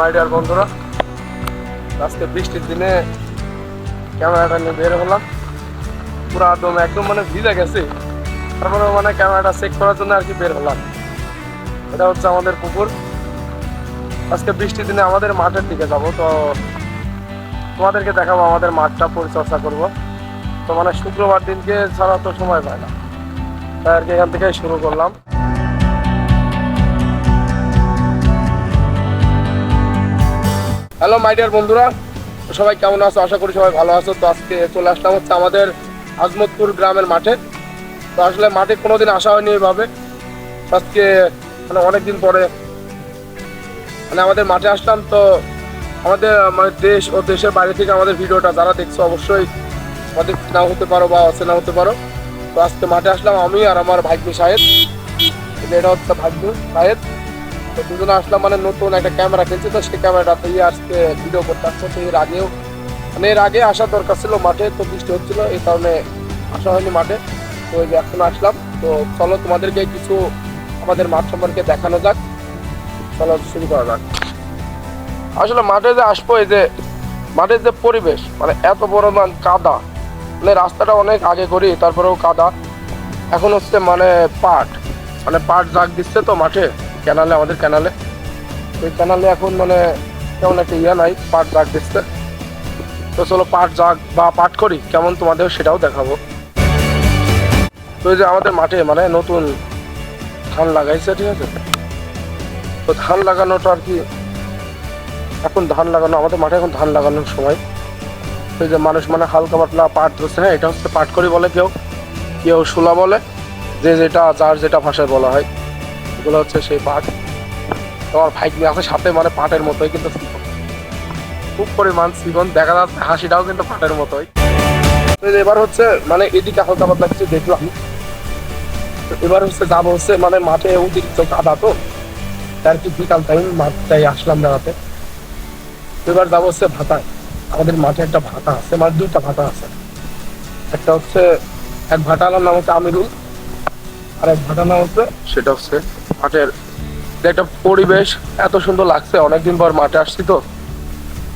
মাই বন্ধুরা, আজকে বৃষ্টির দিনে ক্যামেরাটা নিয়ে বের হলাম। পুরো একদম একদম মানে ভিজে গেছে। তারপরে মানে ক্যামেরাটা চেক করার জন্য আর কি বের হলাম। এটা হচ্ছে আমাদের পুকুর। আজকে বৃষ্টির দিনে আমাদের মাঠের দিকে যাব, তো তোমাদেরকে দেখাবো আমাদের মাঠটা পরিচর্যা করব। তো মানে শুক্রবার দিনকে ছাড়া তো সময় পায় না। তাই আর কি এখান থেকে শুরু করলাম। হ্যালো মাই ডিয়ার বন্ধুরা। সবাই কেমন আছো? আশা করি সবাই ভালো আছো। তো আজকে চলে আসলাম হচ্ছে আমাদের আজমতপুর গ্রামের মাঠে। তো আসলে মাঠে কোনোদিন আসা হয়নি এইভাবে আজকে মানে অনেকদিন পরে। মানে আমাদের মাঠে আসলাম তো আমাদের মানে দেশ ও দেশের বাইরে থেকে আমাদের ভিডিওটা যারা দেখছ অবশ্যই আমাদের নাও হতে পারো বা অচেনা হতে পারো। তো আজকে মাঠে আসলাম আমি আর আমার ভাগ্নি সাহেব। এটা হচ্ছে ভাগ্নি সাহেব। তো দুজনে আসলাম মানে নতুন একটা ক্যামেরা কিনছে, তো সেই ক্যামেরাটাতেই আজকে ভিডিও করতে আসছে তো এর আগেও মানে এর আগে আসার দরকার ছিল মাঠে, তো বৃষ্টি হচ্ছিল, এই কারণে আসা হয়নি মাঠে, তো এই যে এখন আসলাম, তো চলো তোমাদেরকে কিছু আমাদের মাঠ সম্পর্কে দেখানো যাক, চলো শুরু করা যাক। আসলে মাঠে যে আসব, এই যে মাঠের যে পরিবেশ মানে এত পরিমাণ কাদা মানে রাস্তাটা অনেক আগে করি, তারপরেও কাদা, এখন হচ্ছে মানে পাট মানে পাট জাগ দিচ্ছে তো মাঠে ক্যানালে আমাদের ক্যানালে ওই ক্যানালে এখন মানে কেমন একটা ইয়ে নাই, পাট জাগ দিচ্ছে তো চলো পাট জাগ বা পাট করি, কেমন তোমাদের সেটাও দেখাবো। তো এই যে আমাদের মাঠে মানে নতুন ধান লাগাইছে, ঠিক আছে? তো ধান লাগানোটা আর কি, এখন ধান লাগানো, আমাদের মাঠে এখন ধান লাগানোর সময়। তো যে মানুষ মানে হালকা পাতলা পাট ধরছে হ্যাঁ এটা হচ্ছে পাট করি বলে কেউ। কেউ শোলা বলে, যে যেটা, যার যেটা ভাষায় বলা হয়। এগুলো হচ্ছে সেই পাট। তোমার নিয়ে আছে সাথে মানে পাটের মতোই, কিন্তু। খুব পরিমাণ চিকন দেখা যাচ্ছে হাসিটাও কিন্তু পাটের মতোই। তো এবার হচ্ছে মানে এদিকে হালকা পাতলা কিছু দেখলাম। এবার হচ্ছে যাব হচ্ছে মানে মাঠে অতিরিক্ত কাদা তো, তার কি বিকাল টাইম মাঠটাই আসলাম দাঁড়াতে এবার যাব হচ্ছে ভাতায় আমাদের মাঠে একটা ভাতা আছে মানে দুইটা ভাতা আছে। একটা হচ্ছে, এক ভাটালার নাম হচ্ছে আমিরুল, আর এক ভাটার নাম হচ্ছে সেটা হচ্ছে মাঠের একটা পরিবেশ এত সুন্দর লাগছে। অনেকদিন পর মাঠে আসছি তো।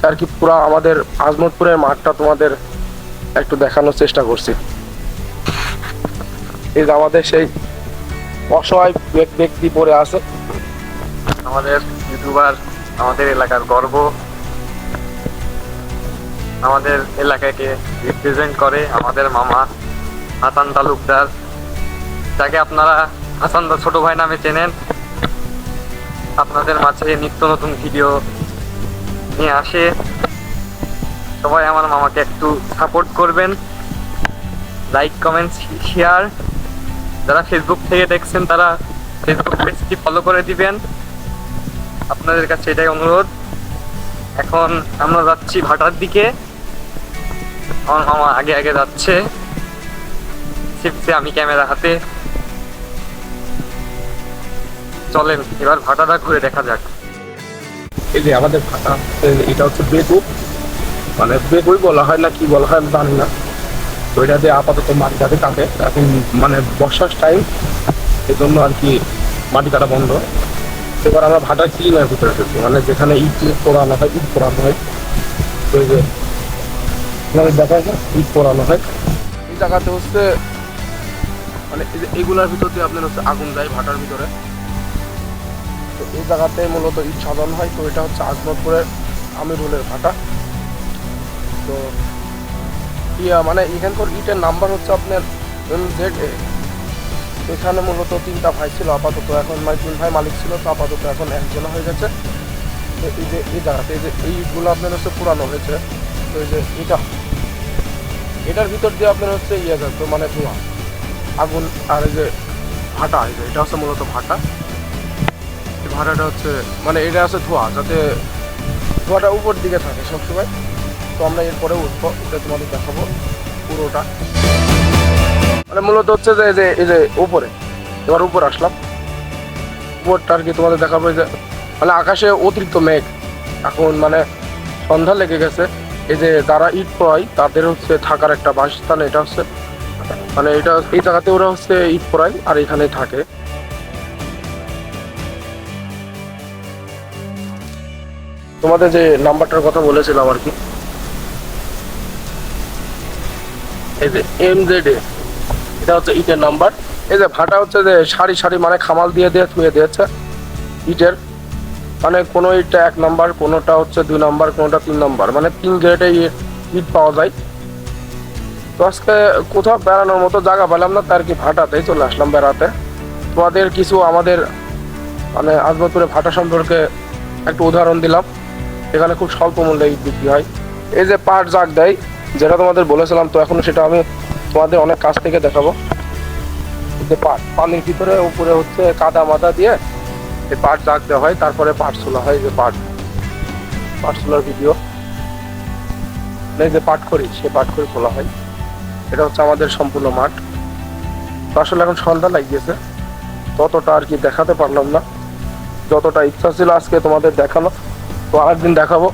আর কি পুরা আমাদের আজমতপুরের মাঠটা তোমাদের একটু দেখানোর চেষ্টা করছি। এই যে আমাদের সেই অসহায় ব্যক- ব্যক্তি পড়ে আছে। আমাদের ইউটিউবার, আমাদের এলাকার গর্ব। আমাদের এলাকাকে রিপ্রেজেন্ট করে আমাদের মামা হাসান তালুকদার। যাকে আপনারা হাসান দা ছোট ভাই নামে চেনেন। আপনাদের মাঝে নিত্য নতুন ভিডিও নিয়ে আসে। সবাই আমার মামাকে একটু সাপোর্ট করবেন। লাইক কমেন্ট শেয়ার যারা ফেসবুক থেকে দেখছেন, তারা ফেসবুক পেজটি ফলো করে দিবেন। আপনাদের কাছে এটাই অনুরোধ। এখন আমরা যাচ্ছি ভাটার দিকে। আমার মামা আগে আগে যাচ্ছে। শিখছে আমি ক্যামেরা হাতে। চলেন এবার ভাটাটা ঘুরে দেখা যাক। এই যে আমাদের ভাটা এটা হচ্ছে বেগু। মানে বেগুই বলা হয় না কি বলা হয় আমি জানি না। তো এটা দিয়ে আপাতত মাটি কাটে কাটে। এখন মানে বর্ষার টাইম এই জন্য আর কি মাটি কাটা বন্ধ। এবার আমরা ভাটা ক্লিনের ভিতরে ঢুকছি মানে যেখানে ইট পোড়ানো হয় ইট পোড়ানো হয়। তো এই যে মানে দেখা যায় ইট পোড়ানো হয়। এই জায়গাতে হচ্ছে মানে এগুলার ভিতর দিয়ে আপনার হচ্ছে আগুন যায় ভাটার ভিতরে। তো এই জায়গাতে মূলত ঈদ সাজানো হয়। তো এটা হচ্ছে আজমতপুরের আমিরুলের ভাটা। তো ইয়া মানে এখানকার ইটের নাম্বার হচ্ছে আপনার জেড এ এখানে মূলত তিনটা ভাই ছিল আপাতত। এখন মানে তিন ভাই মালিক ছিল, তো আপাতত এখন একজন হয়ে গেছে। তো এই যে, এই জায়গাতে এই যে, এই ইটগুলো আপনার হচ্ছে পুরানো হয়েছে। তো এই যে এটা, এটার ভিতর দিয়ে আপনার হচ্ছে ইয়ে যাচ্ছে মানে ধোঁয়া। আগুন, আর এই যে ভাটা এটা হচ্ছে মূলত ভাটা। ভাড়াটা হচ্ছে মানে এটা আছে ধোয়া, যাতে ধোয়াটা উপর দিকে থাকে সবসময়। তো আমরা এরপরে উঠবো, এটা তোমাদের দেখাবো পুরোটা। মানে মূলত হচ্ছে যে, এই যে এই যে উপরে, এবার উপর আসলাম। উপরটা আর কি তোমাদের দেখাবো যে মানে আকাশে অতিরিক্ত মেঘ। এখন মানে সন্ধ্যা লেগে গেছে। এই যে যারা ইট পড়ায়, তাদের হচ্ছে থাকার একটা বাসস্থান, এটা হচ্ছে মানে এটা এই জায়গাতে ওরা হচ্ছে ইট পড়ায়, আর এখানে থাকে। তোমাদের যে নাম্বারটার কথা বলেছিলাম আর কি। এই যে এম জেড এটা হচ্ছে ইটের নাম্বার। এই যে ভাটা হচ্ছে যে সারি সারি মানে খামাল দিয়ে দিয়ে থুয়ে দিয়েছে ইটের। মানে কোনো ইটটা এক নাম্বার, কোনোটা হচ্ছে দুই নাম্বার, কোনোটা তিন নাম্বার। মানে তিন গ্রেডে ইট পাওয়া যায়। তো আজকে কোথাও বেড়ানোর মতো জায়গা পেলাম না, তার কি ভাটাতেই চলে আসলাম বেড়াতে। তোমাদের কিছু আমাদের মানে আজমতপুরে ভাটা সম্পর্কে একটু উদাহরণ দিলাম। এখানে খুব স্বল্প মূল্যে বিক্রি হয়। এই যে পাট জাগ দেয়, যেটা তোমাদের বলেছিলাম, তো এখন সেটা আমি তোমাদের অনেক কাছ থেকে দেখাবো। যে পাট, পানির ভিতরে উপরে হচ্ছে কাদা মাদা দিয়ে এই পাট জাগ দেওয়া হয়, তারপরে পাট ছোলা হয় যে পাট। পাট ছোলার ভিডিও। যে পাট করি সে পাট খড়ি তোলা হয়। এটা হচ্ছে আমাদের সম্পূর্ণ মাঠ। আসলে এখন সন্ধ্যা লাগিয়েছে। ততটা আর কি দেখাতে পারলাম না। যতটা ইচ্ছা ছিল আজকে তোমাদের দেখানো। তো আরেকদিন দেখাবো।